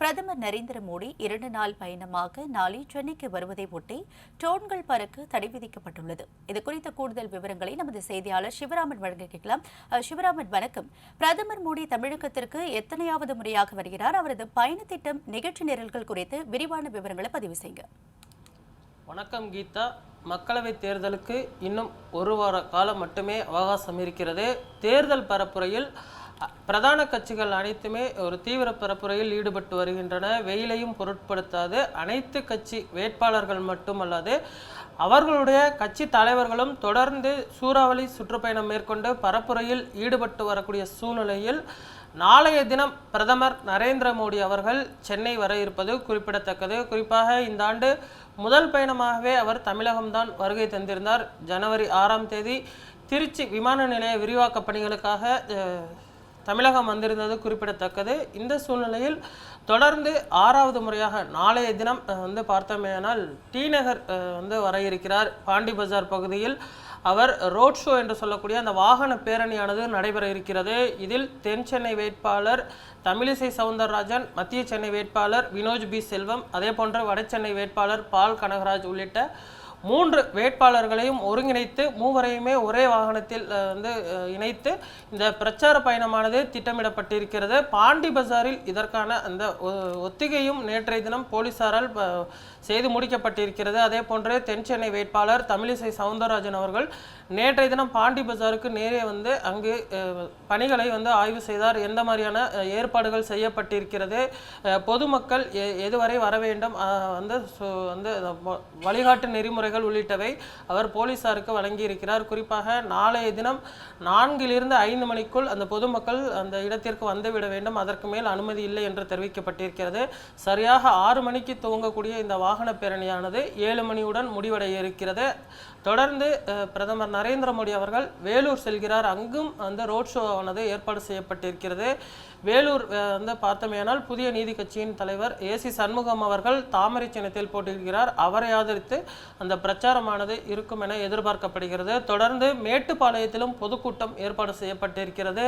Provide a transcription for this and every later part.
பிரதமர் நரேந்திர மோடி இரண்டு நாள் பயணமாக நாளை சென்னைக்கு வருவதை ஒட்டி ட்ரோன்கள் பறக்க தடை விதிக்கப்பட்டுள்ளது. இது குறித்த கூடுதல் விவரங்களை நமது செய்தியாளர் சிவராமன் வழங்க கேட்கலாம். சிவராமன் வணக்கம். பிரதமர் மோடி தமிழகத்திற்கு எத்தனையாவது முறையாக வருகிறார்? அவரது பயண திட்டம் நிகழ்ச்சி நிரல்கள் குறித்து விரிவான விவரங்களை பதிவு செய்யுங்க. வணக்கம் கீதா. மக்களவைத் தேர்தலுக்கு இன்னும் ஒரு வார காலம் மட்டுமே அவகாசம் இருக்கிறது. தேர்தல் பரப்புரையில் பிரதான கட்சிகள் அனைத்துமே ஒரு தீவிர பரப்புரையில் ஈடுபட்டு வருகின்றன. வெயிலையும் பொருட்படுத்தாது. அனைத்து கட்சி வேட்பாளர்கள் மட்டுமல்லாது அவர்களுடைய கட்சி தலைவர்களும் தொடர்ந்து சூறாவளி சுற்றுப்பயணம் மேற்கொண்டு பரப்புரையில் ஈடுபட்டு வரக்கூடிய சூழ்நிலையில் நாளைய தினம் பிரதமர் நரேந்திர மோடி அவர்கள் சென்னை வர இருப்பது குறிப்பிடத்தக்கது. குறிப்பாக இந்த ஆண்டு முதல் பயணமாகவே அவர் தமிழகம்தான் வருகை தந்திருந்தார். ஜனவரி ஆறாம் தேதி திருச்சி விமான நிலைய விரிவாக்க பணிகளுக்காக தமிழகம் வந்திருந்தது குறிப்பிடத்தக்கது. இந்த சூழ்நிலையில் தொடர்ந்து ஆறாவது முறையாக நாளைய தினம் வந்து பார்த்தோமேயானால் டி நகர் வந்து வர இருக்கிறார். பாண்டி பஜார் பகுதியில் அவர் ரோட் ஷோ என்று சொல்லக்கூடிய அந்த வாகன பேரணியானது நடைபெற இருக்கிறது. இதில் தென் சென்னை வேட்பாளர் தமிழிசை சவுந்தரராஜன் மத்திய சென்னை வேட்பாளர் வினோஜ் பி. செல்வம் அதே போன்ற வட சென்னை வேட்பாளர் பால் கனகராஜ் உள்ளிட்ட மூன்று வேட்பாளர்களையும் ஒருங்கிணைத்து மூவரையுமே ஒரே வாகனத்தில் வந்து இணைத்து இந்த பிரச்சார பயணமானது திட்டமிடப்பட்டிருக்கிறது. பாண்டி பஜாரில் இதற்கான அந்த ஒ- ஒத்திகையும் நேற்றைய தினம் போலீசாரால் செய்து முடிக்கப்பட்டிருக்கிறது. அதே போன்று தென் சென்னை வேட்பாளர் தமிழிசை சவுந்தரராஜன் அவர்கள் நேற்றைய தினம் பாண்டி பஜாருக்கு நேரே வந்து அங்கு பணிகளை வந்து ஆய்வு செய்தார். எந்த மாதிரியான ஏற்பாடுகள் செய்யப்பட்டிருக்கிறது பொதுமக்கள் எ- எதுவரை வர வேண்டும் வந்து சு- வந்து அந்த வழிகாட்டு உள்ளிட்டவை அவர் போலீசாருக்கு வழங்கியிருக்கிறார். குறிப்பாக நாளைய தினம் நான்கிலிருந்து ஐந்து மணிக்குள் அந்த பொதுமக்கள் அந்த இடத்திற்கு வந்துவிட வேண்டும். அதற்கு மேல் அனுமதி இல்லை என்று தெரிவிக்கப்பட்டிருக்கிறது. சரியாக ஆறு மணிக்கு துவங்கக்கூடிய இந்த வாகன பேரணியானது ஏழு மணியுடன் முடிவடைய இருக்கிறது. தொடர்ந்து பிரதமர் நரேந்திர மோடி அவர்கள் வேலூர் செல்கிறார். அங்கும் அந்த ரோட் ஷோவானது ஏற்பாடு செய்யப்பட்டிருக்கிறது. வேலூர் வந்து பார்த்தமையானால் புதிய நீதி கட்சியின் தலைவர் ஏ சி சண்முகம் அவர்கள் தாமரை சின்னத்தில் போட்டியிடுகிறார். அவரை ஆதரித்து அந்த பிரச்சாரமானது இருக்கும் என எதிர்பார்க்கப்படுகிறது. தொடர்ந்து மேட்டுப்பாளையத்திலும் பொதுக்கூட்டம் ஏற்பாடு செய்யப்பட்டிருக்கிறது.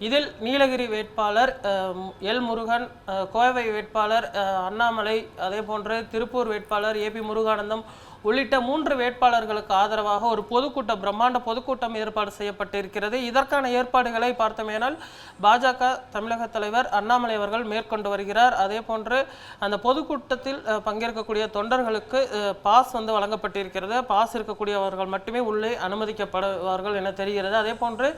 இதில் நீலகிரி வேட்பாளர் அஹ், எல் முருகன் அஹ், கோவை வேட்பாளர் அஹ், அண்ணாமலை அதே போன்று திருப்பூர் வேட்பாளர் ஏ பி முருகானந்தம் உள்ளிட்ட மூன்று வேட்பாளர்களுக்கு ஆதரவாக ஒரு பொதுக்கூட்டம் பிரம்மாண்ட பொதுக்கூட்டம் ஏற்பாடு செய்யப்பட்டிருக்கிறது. இதற்கான ஏற்பாடுகளை பார்த்தோமேனால் பாஜக தமிழக தலைவர் அண்ணாமலை அவர்கள் மேற்கொண்டு வருகிறார். அதே போன்று அந்த பொதுக்கூட்டத்தில் பங்கேற்கக்கூடிய தொண்டர்களுக்கு பாஸ் வந்து வழங்கப்பட்டிருக்கிறது. பாஸ் இருக்கக்கூடியவர்கள் மட்டுமே உள்ளே அனுமதிக்கப்படுவார்கள் என தெரிகிறது. அதே போன்று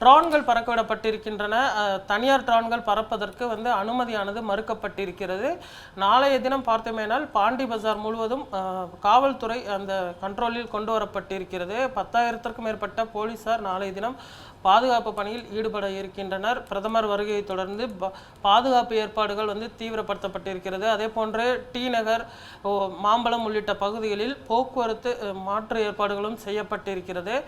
ட்ரான்கள் பறக்கவிடப்பட்டிருக்கின்றன. தனியார் ட்ரான்கள் பறப்பதற்கு வந்து அனுமதியானது மறுக்கப்பட்டிருக்கிறது. நாளைய தினம் பார்த்தோமேனால் பாண்டி பஜார் முழுவதும் காவல்துறை அந்த கண்ட்ரோலில் கொண்டு வரப்பட்டிருக்கிறது. பத்தாயிரத்திற்கும் மேற்பட்ட போலீசார் நாளைய தினம் பாதுகாப்பு பணியில் ஈடுபட இருக்கின்றனர். பிரதமர் வருகையை தொடர்ந்து ப- பாதுகாப்பு ஏற்பாடுகள் வந்து தீவிரப்படுத்தப்பட்டிருக்கிறது. அதே போன்று டி நகர் ஓ, உள்ளிட்ட பகுதிகளில் போக்குவரத்து மாற்று ஏற்பாடுகளும் செய்யப்பட்டிருக்கிறது.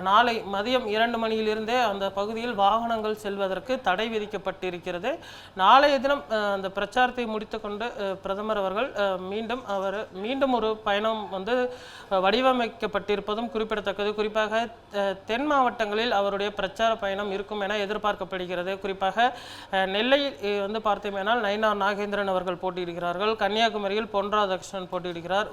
நாளை மதியம் இரண்டு மணியிலிருந்தே அந்த பகுதியில் வாகனங்கள் செல்வதற்கு தடை விதிக்கப்பட்டிருக்கிறது. நாளைய தினம் அந்த பிரச்சாரத்தை முடித்துக்கொண்டு கொண்டு பிரதமர் அவர்கள் மீண்டும் அவர் மீண்டும் ஒரு பயணம் வந்து வடிவமைக்கப்பட்டிருப்பதும் குறிப்பிடத்தக்கது. குறிப்பாக தென் மாவட்டங்களில் அவருடைய பிரச்சார பயணம் இருக்கும் என எதிர்பார்க்கப்படுகிறது. குறிப்பாக நெல்லை வந்து பார்த்தோமேனால் நயினார் நாகேந்திரன் அவர்கள் போட்டியிடுகிறார்கள். கன்னியாகுமரியில் பொன் ராதாகிருஷ்ணன் போட்டியிடுகிறார்.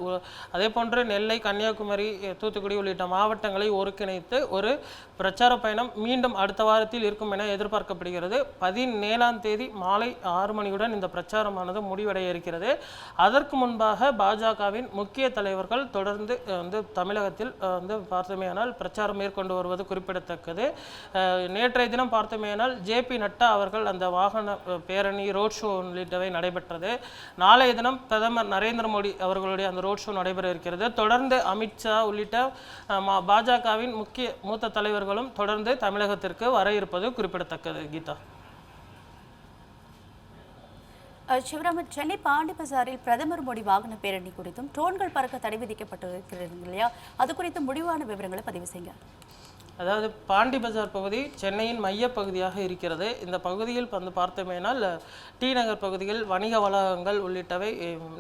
அதே போன்று நெல்லை கன்னியாகுமரி தூத்துக்குடி உள்ளிட்ட மாவட்டங்களை ஒருங்கிணைத்து ஒரு பிரச்சார பயணம் மீண்டும் அடுத்த வாரத்தில் இருக்கும் என எதிர்பார்க்கப்படுகிறது. பதினேழாம் தேதி மாலை ஆறு மணியுடன் இந்த பிரச்சாரமானது முடிவடைய இருக்கிறது. அதற்கு முன்பாக பாஜகவின் முக்கிய தலைவர்கள் தொடர்ந்து வந்து தமிழகத்தில் வந்து பார்த்தோமேயானால் பிரச்சாரம் மேற்கொண்டு வருவது குறிப்பிடத்தக்கது. நேற்றைய தினம் பார்த்தோமேயானால் ஜேபி நட்டா அவர்கள் அந்த வாகன பேரணி ரோட் ஷோ உள்ளிட்டவை நடைபெற்றது. நாளைய தினம் பிரதமர் நரேந்திர மோடி அவர்களுடைய அந்த ரோட் ஷோ நடைபெற இருக்கிறது. தொடர்ந்து அமித்ஷா உள்ளிட்ட மா- பாஜகவின் முக்கிய மூத்த தலைவர்களும் தொடர்ந்து தமிழகத்திற்கு வர இருப்பது குறிப்பிடத்தக்கது கீதா. அஹ், சிவராமன் சென்னை பாண்டி பசாரில் பிரதமர் மோடி வாகன பேரணி குறித்தும் ட்ரோன்கள் பறக்க தடை விதிக்கப்பட்டிருக்கிறது இல்லையா? அது குறித்து முடிவான விவரங்களை பதிவு செய்யுங்க அதாவது பாண்டி பஜார் பகுதி சென்னையின் மையப்பகுதியாக இருக்கிறது. இந்த பகுதியில் வந்து பார்த்தோமேனால் டி நகர் பகுதியில் வணிக வளாகங்கள் உள்ளிட்டவை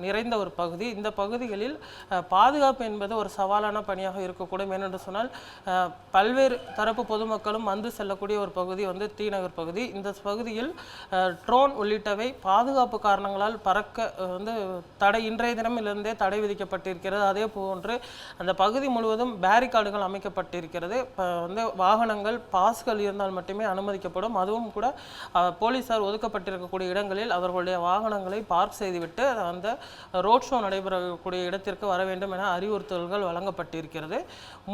நிறைந்த ஒரு பகுதி. இந்த பகுதிகளில் பாதுகாப்பு என்பது ஒரு சவாலான பணியாக இருக்கக்கூடும். ஏனென்று சொன்னால் பல்வேறு தரப்பு பொதுமக்களும் வந்து செல்லக்கூடிய ஒரு பகுதி வந்து டி நகர் பகுதி. இந்த பகுதியில் ட்ரோன் உள்ளிட்டவை பாதுகாப்பு காரணங்களால் பறக்க வந்து தடை இன்றைய தினமிலிருந்தே தடை விதிக்கப்பட்டிருக்கிறது. அதே போன்று அந்த பகுதி முழுவதும் பேரிகார்டுகள் அமைக்கப்பட்டிருக்கிறது. இப்போ வந்து வாகனங்கள் பாஸ்கள் இருந்தால் மட்டுமே அனுமதிக்கப்படும். அதுவும் கூட போலீசார் ஒதுக்கப்பட்டிருக்கக்கூடிய இடங்களில் அவர்களுடைய வாகனங்களை பார்க் செய்துவிட்டு அந்த ரோட் ஷோ நடைபெறக்கூடிய இடத்திற்கு வர வேண்டும் என அறிவுறுத்தல்கள் வழங்கப்பட்டிருக்கிறது.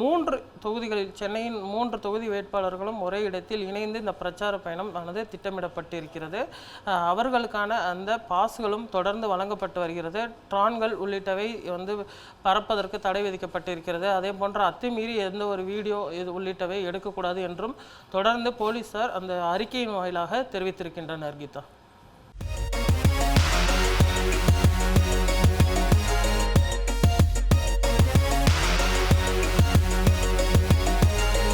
மூன்று தொகுதிகளில் சென்னையின் மூன்று தொகுதி வேட்பாளர்களும் ஒரே இடத்தில் இணைந்து இந்த பிரச்சார பயணம் ஆனது திட்டமிடப்பட்டிருக்கிறது. அவர்களுக்கான அந்த பாஸ்களும் தொடர்ந்து வழங்கப்பட்டு வருகிறது. ட்ரான்கள் உள்ளிட்டவை வந்து பறப்பதற்கு தடை விதிக்கப்பட்டிருக்கிறது. அதே போன்ற அத்துமீறி எந்த ஒரு வீடியோ இது உள்ளிட்ட உள்ளிட்டவை எடுக்கக்கூடாது என்றும் தொடர்ந்து போலீசார் அந்த அறிக்கையின் வாயிலாக தெரிவித்திருக்கின்றனர் கீதா.